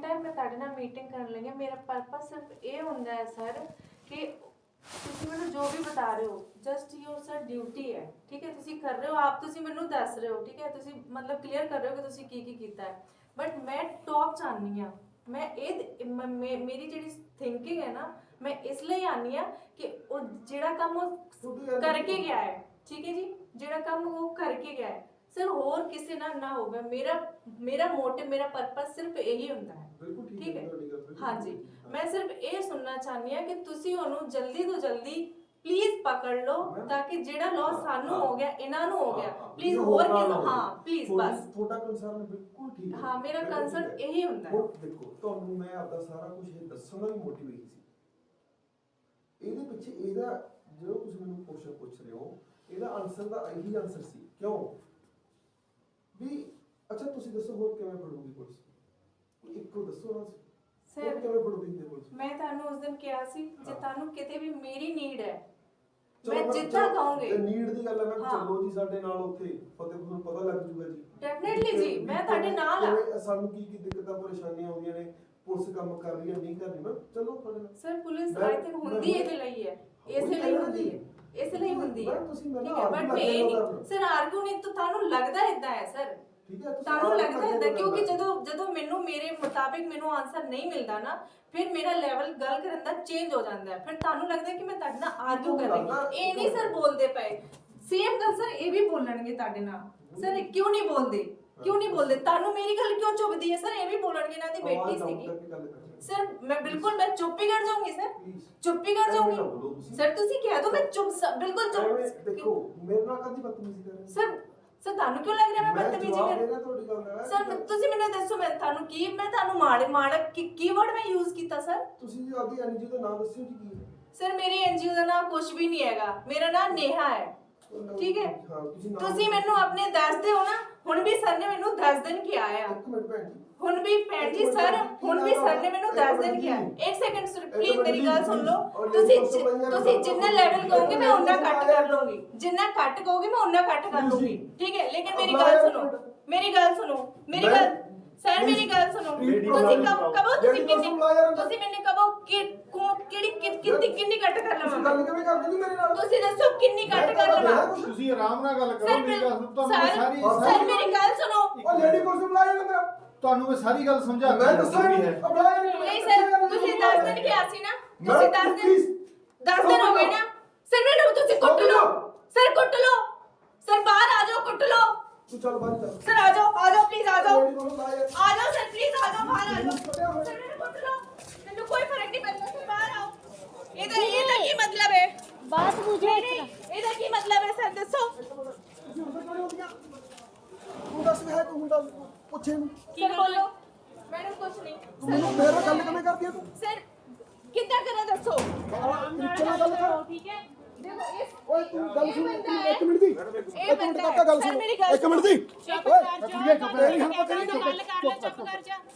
Time ਮੈਂ ਤੁਹਾਡੇ ਨਾਲ ਮੀਟਿੰਗ ਕਰਨ ਲਈ ਹਾਂ। ਮੇਰਾ ਪਰਪਸ ਸਿਰਫ ਇਹ ਹੁੰਦਾ ਹੈ ਸਰ ਕਿ ਤੁਸੀਂ ਮੈਨੂੰ ਜੋ ਵੀ ਬਤਾ ਰਹੇ ਹੋ ਜਸਟ ਯੋਰ ਸਰ ਡਿਊਟੀ ਹੈ। ਠੀਕ ਹੈ ਤੁਸੀਂ ਕਰ ਰਹੇ ਹੋ ਆਪ ਤੁਸੀਂ ਮੈਨੂੰ ਦੱਸ ਰਹੇ ਹੋ ਠੀਕ ਹੈ ਤੁਸੀਂ ਮਤਲਬ ਕਲੀਅਰ ਕਰ ਰਹੇ ਹੋ ਕਿ ਤੁਸੀਂ ਕੀ ਕੀ ਕੀਤਾ ਹੈ। ਬਟ ਮੈਂ ਟੌਪ ਚਾਹਨੀ ਆ ਮੈਂ ਇਹ ਮ- ਮੇ- ਮੇਰੀ ਜਿਹੜੀ ਥਿੰਕਿੰਗ ਹੈ ਨਾ ਮੈਂ ਇਸ ਲਈ ਆਨੀ ਆ ਕਿ ਉਹ ਜਿਹੜਾ ਕੰਮ ਉਹ ਕਰਕੇ ਗਿਆ ਹੈ। ਠੀਕ ਹੈ ਜੀ? ਜਿਹੜਾ ਕੰਮ ਉਹ ਕਰਕੇ ਗਿਆ ਹੈ। ਸਰ ਹੋਰ ਕਿਸੇ ਨਾਲ ਨਾ ਹੋਵੇ। ਮੇਰਾ ਮੇਰਾ ਮੋਟਿਵ ਮੇਰਾ ਪਰਪਸ ਸਿਰਫ ਇਹੀ ਹੁੰਦਾ ਹੈ। ਬਿਲਕੁਲ ਠੀਕ ਹੈ ਹੈ? ਤੁਹਾਡੀ ਗੱਲ ਬਿਲਕੁਲ ਹਾਂਜੀ। ਠੀਕ ਹੈ। ਮੈਂ ਸਿਰਫ ਇਹ ਸੁਣਨਾ ਚਾਹਨੀ ਆ ਕਿ ਤੁਸੀਂ ਉਹਨੂੰ ਜਲਦੀ ਤੋਂ ਜਲਦੀ ਪਲੀਜ਼ ਪਕੜ ਲਓ Ma'am, ਤਾਂ ਕਿ ਜਿਹੜਾ ਲਾਸ ਹਾਂ, ਸਾਨੂੰ ਹਾਂ। ਹੋ ਗਿਆ ਇਹਨਾਂ ਨੂੰ ਹੋ ਗਿਆ। ਹਾਂ, ਹਾਂ, ਪਲੀਜ਼ ਹੋਰ ਨਾਲ ਕਿਸੇ ਨਾ ਹੋਵੇ। ਹਾਂ ਪਲੀਜ਼ ਤੁਹਾਡੀ- ਬਸ। ਤੁਹਾਡਾ ਕੰਸਰਨ ਬਿਲਕੁਲ ਠੀਕ ਹੈ। ਹਾਂ, ਮੇਰਾ ਬਿਲਕੁਲ ਠੀਕ ਹੈ। ਇਹੀ ਹੁੰਦਾ ਹੈ। ਹੁਣ ਦੇਖੋ ਤੁਹਾਨੂੰ ਮੈਂ ਆਪਦਾ ਸਾਰਾ ਕੁਝ ਇਹ ਦੱਸਣ ਦਾ ਵੀ ਮੋਟਿਵ ਇਹੀ ਸੀ। ਇਹਦੇ ਪਿੱਛੇ ਇਹਦਾ ਜੋ ਤੁਸੀਂ ਮੈਨੂੰ ਕੁਐਸਚਨ ਪੁੱਛ ਰਹੇ ਹੋ ਇਹਦਾ ਆਨਸਰ ਦਾ ਇਹੀ ਆਨਸਰ ਸੀ। ਕਿਉਂ? ਵੀ ਅੱਛਾ ਤੁਸੀਂ ਦੱਸੋ ਹੋਰ ਕਿਵੇਂ ਫੜੂਗੀ ਪੁਲਿਸ ਕੋਈ ਇੱਕੋ ਦੱਸੋ ਨਾ ਹੋਰ ਕਿਵੇਂ ਫੜੂਗੀ ਹਿੰਦੀ ਪੁਲਿਸ ਮੈਂ ਤੁਹਾਨੂੰ ਉਸ ਦਿਨ ਕਿਹਾ ਸੀ ਜੇ ਹਾਂ। ਤੁਹਾਨੂੰ ਕਿਤੇ ਵੀ ਮੇਰੀ ਨੀਡ ਹੈ ਮੈਂ ਜਿੱਦਾਂ ਕਹੋਗੇ ਤੇ ਨੀਡ ਦੀ ਗੱਲ ਹੈ ਮੈਂ ਹਾਂ। ਚਲੋ ਜੀ ਸਾਡੇ ਨਾਲ ਉੱਥੇ ਫਤਿਹਪੁਰ ਨੂੰ ਪਤਾ ਲੱਗ ਜੂਗਾ ਜੀ Definitely ਜੀ, ਮੈਂ ਤੁਹਾਡੇ ਨਾਲ ਆ। ਕਿਵੇਂ ਸਾਨੂੰ ਕੀ ਕੀ ਦਿੱਕਤਾਂ ਪਰੇਸ਼ਾਨੀਆਂ ਆਉਂਦੀਆਂ ਨੇ ਪੁਲਿਸ ਕੰਮ ਕਰ ਰਹੀ ਹੈ ਨਹੀਂ ਕਰ ਰਹੀ ਮੈਂ ਚਲੋ ਤੁਹਾਡੇ ਨਾਲ ਸਰ ਪੁਲਿਸ ਮੈਂ- ਆਈ ਥਿੰਕ ਹੁੰਦੀ ਇਹਦੇ ਲਈ ਹੈ ਇਸੇ ਲਈ ਹੁੰਦੀ। ਹੈ ਇਸ ਲਈ ਹੁੰਦੀ ਹੈ ਮੈਮ, ਤੁਸੀਂ ਮੈਨੂੰ ਠੀਕ ਹੈ ਬਟ ਮੈਂ ਇਹ ਨਹੀਂ। ਸਰ ਤਾਂ ਤੁਹਾਨੂੰ ਲੱਗਦਾ ਇਦਾਂ ਹੈ ਸਰ। ਠੀਕ ਹੈ ਤੁਸੀਂ ਤੁਹਾਨੂੰ ਲੱਗਦਾ ਇਦਾਂ ਕਿਉਂਕਿ। ਜਦੋਂ ਜਦੋਂ ਮੈਨੂੰ ਮੇਰੇ ਮੁਤਾਬਿਕ ਮੈਨੂੰ ਆਨਸਰ ਨਹੀਂ ਮਿਲਦਾ ਨਾ ਫਿਰ ਮੇਰਾ ਲੈਵਲ ਗੱਲ ਕਰਨ ਦਾ ਚੇਂਜ ਹੋ ਜਾਂਦਾ ਹੈ। ਫਿਰ ਤੁਹਾਨੂੰ ਲੱਗਦਾ ਕਿ ਮੈਂ ਤੁਹਾਡੇ ਨਾਲ ਆਰਗੂ ਕਰ ਰਹੀ। ਇਹ ਨਹੀਂ ਸਰ ਬੋਲਦੇ ਪਏ। ਸੇਮ ਗੱਲ ਸਰ ਇਹ ਵੀ ਬੋਲਣਗੇ ਤੁਹਾਡੇ ਨਾਲ। ਸਰ ਕਿਉਂ ਨਹੀਂ ਬੋਲਦੇ? ਕਿਉਂ ਨਹੀਂ ਬੋਲਦੇ? ਤੁਹਾਨੂੰ ਮੇਰੀ ਗੱਲ ਕਿਉਂ ਚੁਭਦੀ ਹੈ? ਸਰ ਇਹ ਵੀ ਬੋਲਣਗੇ ਇਹਨਾਂ ਦੀ ਬੇਟੀ ਸੀਗੀ। ਸਰ ਮੈਂ ਬਿਲਕੁਲ ਮੈਂ ਚੁੱਪ ਹੀ ਕਰ ਜਾਊਂਗੀ ਸਰ। ਚੁੱਪ ਹੀ ਕਰ ਜਾਊਂਗੀ। ਸਰ ਤੁਸੀਂ ਕਹਿ ਦੋ ਮੈਂ ਚੁੱਪ ਬਿਲਕੁਲ ਚੁੱਪ। ਦੇਖੋ ਮੇਰੇ ਨਾਲ ਕਦੀ ਬਦਤਮੀਜ਼ੀ ਕਰ? ਸਰ ਸਰ ਤੁਹਾਨੂੰ ਕਿਉਂ ਲੱਗ ਰਿਹਾ ਮੈਂ ਬਦਤਮੀਜ਼ੀ ਕਰ ਸਰ ਤੁਸੀਂ ਮੈਨੂੰ ਦੱਸੋ ਮੈਂ ਤੁਹਾਨੂੰ ਕੀ ਮੈਂ ਤੁਹਾਨੂੰ ਮਾੜੇ ਮਾੜਾ ਕੀ ਕੀਵਰਡ ਮੈਂ ਯੂਜ਼ ਕੀਤਾ ਸਰ? ਤੁਸੀਂ ਜੀ ਆਪਦੀ ਐਨਜੀਓ ਦਾ ਨਾਮ ਦੱਸਿਓ ਜੀ ਕੀ ਸਰ ਮੇਰੀ ਐਨਜੀਓ ਦਾ ਨਾਮ ਕੁਝ ਵੀ ਨਹੀਂ ਹੈਗਾ। ਮੇਰਾ ਨਾਮ ਨੇਹਾ ਹੈ। ਠੀਕ ਹੈ? ਤੁਸੀਂ ਮੈਨੂੰ ਆਪਣੇ ਦੱਸਦੇ ਹੋ ਨਾ। ਹੁਣ ਵੀ ਸਰ ਨੇ ਮੈਨੂੰ 10 ਦਿਨ ਕਿਹਾ ਆ। ਇੱਕ ਮਿੰਟ ਭੈਣ ਜੀ। ਹੁਣ ਵੀ ਭੈਣ ਜੀ ਸਰ ਹੁਣ ਵੀ ਸਰ ਨੇ ਮੈਨੂੰ 10 ਦਿਨ ਕਿਹਾ। ਇੱਕ ਸੈਕਿੰਡ ਸਰ ਪਲੀਜ਼ ਮੇਰੀ ਗੱਲ ਸੁਣ ਲਓ। ਤੁਸੀਂ ਜਿ- ਤੁਸੀਂ ਜਿੰਨਾ ਲੈਵਲ ਕਹੋਗੇ ਮੈਂ ਉਨਾ ਕੱਟ ਕਰ ਲੂੰਗੀ ਜਿੰਨਾ ਕੱਟ ਕਹੋਗੇ ਮੈਂ ਉਨਾ ਕੱਟ ਕਰ ਲੂੰਗੀ ਠੀਕ ਹੈ ਲੇਕਿਨ ਮੇਰੀ ਗੱਲ ਸੁਣੋ। ਮੇਰੀ ਗੱਲ ਸੁਣੋ। ਮੇਰੀ ਗੱਲ ਸਰ ਮੇਰੀ ਗੱਲ ਸੁਣੋ। ਤੁਸੀਂ ਕਬ ਕਬੋ ਤੁਸੀਂ ਕਿੰਨੀ ਤੁਸੀਂ ਮੈਨੂੰ ਕਬੋ ਕਿ ਕੋ- ਕਿਹੜੀ ਕਿ- ਕਿੰਨੀ ਕਿੰਨੀ ਕੱਟ ਕਰ ਤੁਸੀਂ ਲਵਾਂ ਗੱਲ ਕਿਵੇਂ ਕਰਦੇ ਜੀ ਮੇਰੇ ਨਾਲ? ਤੁਸੀਂ ਦੱਸੋ ਕਿੰਨੀ ਕੱਟ ਕਰ ਲਵਾਂ ਤੁਸੀਂ ਆਰਾਮ ਨਾਲ ਗੱਲ ਕਰੋ ਮੇਰੀ ਗੱਲ ਸੁਣੋ ਤੁਹਾਨੂੰ ਸਰ ਮੈਂ ਸਾਰੀ ਸਰ ਮੇਰੀ ਗੱਲ ਸੁਣੋ। ਉਹ ਲੇਡੀ ਪੁਲਿਸ ਨੂੰ ਬੁਲਾਇਆ ਨਾ ਤੁਹਾਨੂੰ ਮੈਂ ਸਾਰੀ ਗੱਲ ਸਮਝਾ ਮੈਂ ਦੱਸਾਂ ਬੁਲਾਇਆ ਨਹੀਂ ਸਰ ਤੁਸੀਂ 10 ਦਿਨ ਕਿਹਾ ਸੀ ਨਾ? ਤੁਸੀਂ 10 ਦਿਨ please, 10 ਦਿਨ ਹੋ ਗਏ ਨਾ। ਸਰ ਮੈਨੂੰ ਤੁਸੀਂ ਕੁੱਟ ਲਓ. ਸਰ ਕੁੱਟ ਲਓ। ਸਰ ਬਾਹਰ ਆ ਜਾਓ ਕੁੱਟ ਲਓ। ਤੂੰ ਚੱਲ ਬਾਹਰ ਚੱਲ। ਗੱਲ ਸੁਣ। ਇੱਕ ਮਿੰਟ ਦੀ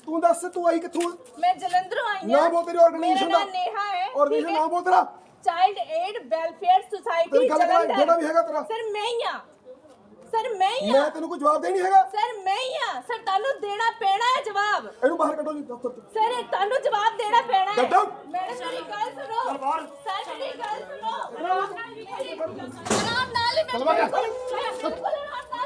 ਤੂੰ ਦੱਸ ਤੂੰ ਆਈ ਕਿੱਥੋਂ? ਮੈਂ ਜਲੰਧਰੋਂ ਆਈ ਹਾਂ। ਨਾ ਬੋਲ ਤੇਰੀ ਆਰਗੇਨਾਈਜੇਸ਼ਨ ਦਾ ਮੇਰਾ ਨਾਮ ਨਾ ਬੋਲ ਤੇਰਾ। Child aid welfare society Jalandhar. Sir ਮੈਂ ਹੀ ਆ ਸਰ ਮੈਂ ਹੀ ਆ ਮੈਂ ਤੈਨੂੰ ਕੋਈ ਜਵਾਬ ਦੇਣੀ ਹੈਗਾ। ਸਰ ਮੈਂ ਹੀ ਆ ਸਰ ਤੁਹਾਨੂੰ ਦੇਣਾ ਪੈਣਾ ਹੈ ਜਵਾਬ। ਇਹਨੂੰ ਬਾਹਰ ਕੱਢੋ ਜੀ ਸਰ ਤੁਹਾਨੂੰ ਜਵਾਬ ਦੇਣਾ ਪੈਣਾ ਹੈ। ਦੱਦੋ। ਮੈਡਮ ਗੱਲ ਸੁਣੋ। ਸਰ ਮੇਰੀ ਗੱਲ ਸੁਣੋ। ਆਰਾਮ ਨਾਲ ਹੀ ਮੈਂ-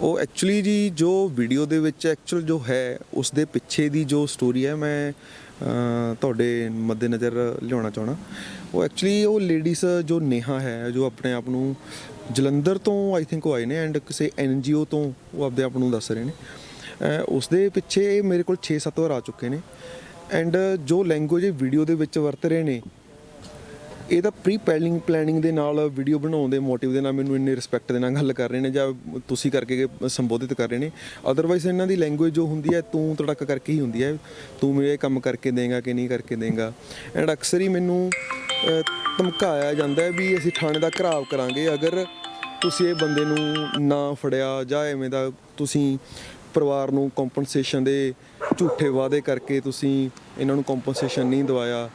ਉਹ ਐਕਚੁਅਲੀ ਜੀ ਜੋ ਵੀਡੀਓ ਦੇ ਵਿੱਚ ਐਕਚੁਅਲ ਜੋ ਹੈ ਉਸ ਦੇ ਪਿੱਛੇ ਦੀ ਜੋ ਸਟੋਰੀ ਹੈ ਮੈਂ ਅ, ਤੁਹਾਡੇ ਮੱਦੇਨਜ਼ਰ ਲਿਆਉਣਾ ਚਾਹਣਾ ਉਹ ਐਕਚੁਅਲੀ ਉਹ ਲੇਡੀਜ਼ ਜੋ ਨੇਹਾ ਹੈ ਜੋ ਆਪਣੇ ਆਪ ਨੂੰ ਜਲੰਧਰ ਤੋਂ ਆਈ ਥਿੰਕ ਉਹ ਆਏ ਨੇ ਐਂਡ ਕਿਸੇ ਐਨਜੀਓ ਤੋਂ ਉਹ ਆਪਦੇ ਆਪ ਨੂੰ ਦੱਸ ਰਹੇ ਨੇ। ਉਸ ਦੇ ਪਿੱਛੇ ਇਹ ਮੇਰੇ ਕੋਲ 6-7 ਵਾਰ ਆ ਚੁੱਕੇ ਨੇ। ਐਂਡ ਜੋ ਲੈਂਗੁਏਜ ਵੀਡੀਓ ਦੇ ਵਿੱਚ ਵਰਤ ਰਹੇ ਨੇ ਇਹ ਤਾਂ ਪ੍ਰੀ ਪਲੈਨਿੰਗ ਪਲੈਨਿੰਗ ਦੇ ਨਾਲ ਵੀਡੀਓ ਬਣਾਉਣ ਦੇ ਮੋਟਿਵ ਦੇ ਨਾਲ ਮੈਨੂੰ ਇੰਨੇ ਰਿਸਪੈਕਟ ਦੇ ਨਾਲ ਗੱਲ ਕਰ ਰਹੇ ਨੇ ਜਾਂ ਤੁਸੀਂ ਕਰਕੇ ਸੰਬੋਧਿਤ ਕਰ ਰਹੇ ਨੇ। ਅਦਰਵਾਈਜ਼ ਇਹਨਾਂ ਦੀ ਲੈਂਗੁਏਜ ਜੋ ਹੁੰਦੀ ਹੈ, ਤੂੰ ਤੜਕ ਕਰਕੇ ਹੀ ਹੁੰਦੀ ਹੈ। ਤੂੰ ਮੇਰੇ ਕੰਮ ਕਰਕੇ ਦੇਗਾ ਕਿ ਨਹੀਂ ਕਰਕੇ ਦੇਗਾ। ਐਂਡ ਅਕਸਰ ਹੀ ਮੈਨੂੰ ਧਮਕਾਇਆ ਜਾਂਦਾ ਹੈ ਵੀ ਅਸੀਂ ਥਾਣੇ ਦਾ ਘਰਾਵ ਕਰਾਂਗੇ। ਅਗਰ ਤੁਸੀਂ ਇਹ ਬੰਦੇ ਨੂੰ ਨਾ ਫੜਿਆ ਜਾਂ ਐਵੇਂ ਦਾ ਤੁਸੀਂ ਪਰਿਵਾਰ ਨੂੰ ਕੰਪਨਸੇਸ਼ਨ ਦੇ ਝੂਠੇ ਵਾਅਦੇ ਕਰਕੇ ਤੁਸੀਂ ਇਹਨਾਂ ਨੂੰ ਕੰਪਨਸੇਸ਼ਨ ਨਹੀਂ ਦਵਾਇਆ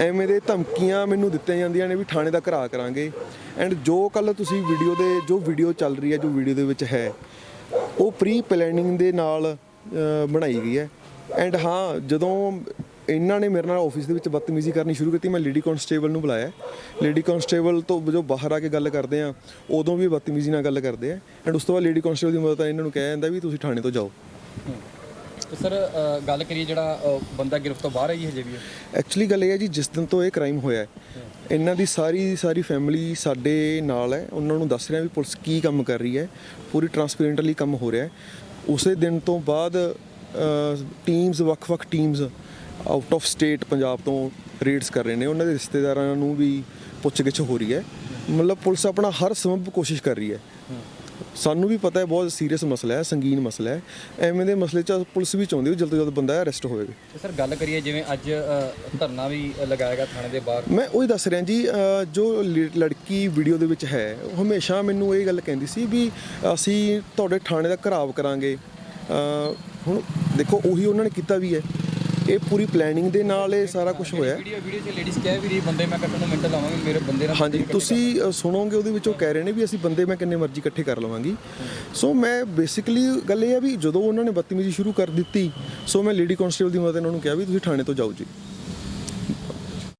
ਐਵੇਂ ਦੇ ਧਮਕੀਆਂ ਮੈਨੂੰ ਦਿੱਤੀਆਂ ਜਾਂਦੀਆਂ ਨੇ ਵੀ ਥਾਣੇ ਦਾ ਘਰਾ ਕਰਾਂਗੇ। ਐਂਡ ਜੋ ਕੱਲ ਤੁਸੀਂ ਵੀਡੀਓ ਦੇ, ਜੋ ਵੀਡੀਓ ਚੱਲ ਰਹੀ ਹੈ, ਜੋ ਵੀਡੀਓ ਦੇ ਵਿੱਚ ਹੈ, ਉਹ ਪ੍ਰੀ ਪਲੈਨਿੰਗ ਦੇ ਨਾਲ ਬਣਾਈ ਗਈ ਹੈ। ਐਂਡ ਹਾਂ, ਜਦੋਂ ਇਹਨਾਂ ਨੇ ਮੇਰੇ ਨਾਲ ਆਫਿਸ ਦੇ ਵਿੱਚ ਬਦਤਮੀਜ਼ੀ ਕਰਨੀ ਸ਼ੁਰੂ ਕੀਤੀ, ਮੈਂ ਲੇਡੀ ਕਨਸਟੇਬਲ ਨੂੰ ਬੁਲਾਇਆ। ਲੇਡੀ ਕਨਸਟੇਬਲ ਤੋਂ ਜੋ ਬਾਹਰ ਆ ਕੇ ਗੱਲ ਕਰਦੇ ਆ, ਉਦੋਂ ਵੀ ਬਦਤਮੀਜ਼ੀ ਨਾਲ ਗੱਲ ਕਰਦੇ ਆ। ਐਂਡ ਉਸ ਤੋਂ ਬਾਅਦ ਲੇਡੀ ਕਨਸਟੇਬਲ ਦੀ ਮਦਦ ਨਾਲ ਇਹਨਾਂ ਨੂੰ ਕਿਹਾ ਜਾਂਦਾ ਵੀ ਤੁਸੀਂ ਥਾਣੇ ਤੋਂ ਜਾਓ। ਸਰ ਗੱਲ ਕਰੀਏ ਜਿਹੜਾ ਬੰਦਾ ਗ੍ਰਿਫਤ ਤੋਂ ਬਾਹਰ ਹੈ ਜੀ ਹਜੇ ਵੀ ਐਕਚੁਅਲੀ ਗੱਲ ਇਹ ਹੈ ਜੀ ਜਿਸ ਦਿਨ ਤੋਂ ਇਹ ਕ੍ਰਾਈਮ ਹੋਇਆ ਹੈ, ਇਹਨਾਂ ਦੀ ਸਾਰੀ ਸਾਰੀ ਫੈਮਿਲੀ ਸਾਡੇ ਨਾਲ ਹੈ। ਉਹਨਾਂ ਨੂੰ ਦੱਸ ਰਿਹਾ ਵੀ ਪੁਲਿਸ ਕੀ ਕੰਮ ਕਰ ਰਹੀ ਹੈ ਪੂਰੀ ਟਰਾਂਸਪੇਰੈਂਟਲੀ ਕੰਮ ਹੋ ਰਿਹਾ ਹੈ। ਉਸੇ ਦਿਨ ਤੋਂ ਬਾਅਦ ਟੀਮਸ ਵੱਖ-ਵੱਖ teams out of state Punjab ਤੋਂ ਰੇਡਸ ਕਰ ਰਹੇ ਨੇ। ਉਹਨਾਂ ਦੇ ਰਿਸ਼ਤੇਦਾਰਾਂ ਨੂੰ ਵੀ ਪੁੱਛਗਿੱਛ ਹੋ ਰਹੀ ਹੈ। ਮਤਲਬ ਪੁਲਿਸ ਆਪਣਾ ਹਰ ਸੰਭਵ ਕੋਸ਼ਿਸ਼ ਕਰ ਰਹੀ ਹੈ। ਸਾਨੂੰ ਵੀ ਪਤਾ ਹੈ ਬਹੁਤ ਸੀਰੀਅਸ ਮਸਲਾ ਹੈ ਸੰਗੀਨ ਮਸਲਾ ਹੈ। ਐਵੇਂ ਦੇ ਮਸਲੇ 'ਚ ਪੁਲਿਸ ਵੀ ਚਾਹੁੰਦੀ ਵੀ ਜਲਦ ਤੋਂ ਜਲਦ ਬੰਦਾ ਅਰੈਸਟ ਹੋਵੇ ਸਰ ਗੱਲ ਕਰੀਏ ਜਿਵੇਂ ਅੱਜ ਧਰਨਾ ਵੀ ਲਗਾਇਆ ਗਿਆ ਥਾਣੇ ਦੇ ਬਾਹਰ। ਮੈਂ ਉਹੀ ਦੱਸ ਰਿਹਾ ਜੀ ਜੋ ਲੜਕੀ ਵੀਡੀਓ ਦੇ ਵਿੱਚ ਹੈ ਉਹ ਹਮੇਸ਼ਾ ਮੈਨੂੰ ਇਹ ਗੱਲ ਕਹਿੰਦੀ ਸੀ ਵੀ ਅਸੀਂ ਤੁਹਾਡੇ ਥਾਣੇ ਦਾ ਘਰਾਵ ਕਰਾਂਗੇ। ਹੁਣ ਦੇਖੋ ਉਹੀ ਉਹਨਾਂ ਨੇ ਕੀਤਾ ਵੀ ਹੈ। ਇਹ ਪੂਰੀ ਪਲੈਨਿੰਗ ਦੇ ਨਾਲ ਇਹ ਸਾਰਾ ਕੁਝ ਹੋਇਆ। ਵੀਡੀਓ ਵੀਡੀਓ 'ਚ ਲੇਡੀਜ਼ ਕਹਿ ਵੀ ਰਹੀ ਬੰਦੇ ਮੈਂ ਕੱਟਣ ਨੂੰ ਮਿੰਟ ਲਾਵਾਂਗੇ ਮੇਰੇ ਬੰਦੇ ਨਾਲ ਹਾਂਜੀ ਤੁਸੀਂ ਸੁਣੋਗੇ ਉਹਦੇ ਵਿੱਚ ਉਹ ਕਹਿ ਰਹੇ ਨੇ ਵੀ ਅਸੀਂ ਬੰਦੇ ਮੈਂ ਕਿੰਨੇ ਮਰਜ਼ੀ ਇਕੱਠੇ ਕਰ ਲਵਾਂਗੀ। ਸੋ ਮੈਂ ਬੇਸਿਕਲੀ ਗੱਲ ਇਹ ਆ ਵੀ ਜਦੋਂ ਉਹਨਾਂ ਨੇ ਬਦਤਮੀਜ਼ੀ ਸ਼ੁਰੂ ਕਰ ਦਿੱਤੀ ਸੋ ਮੈਂ ਲੇਡੀ ਕਨਸਟੇਬਲ ਦੀ ਮਦਦ ਨਾਲ ਉਹਨਾਂ ਨੂੰ ਕਿਹਾ ਵੀ ਤੁਸੀਂ ਥਾਣੇ ਤੋਂ ਜਾਓ ਜੀ।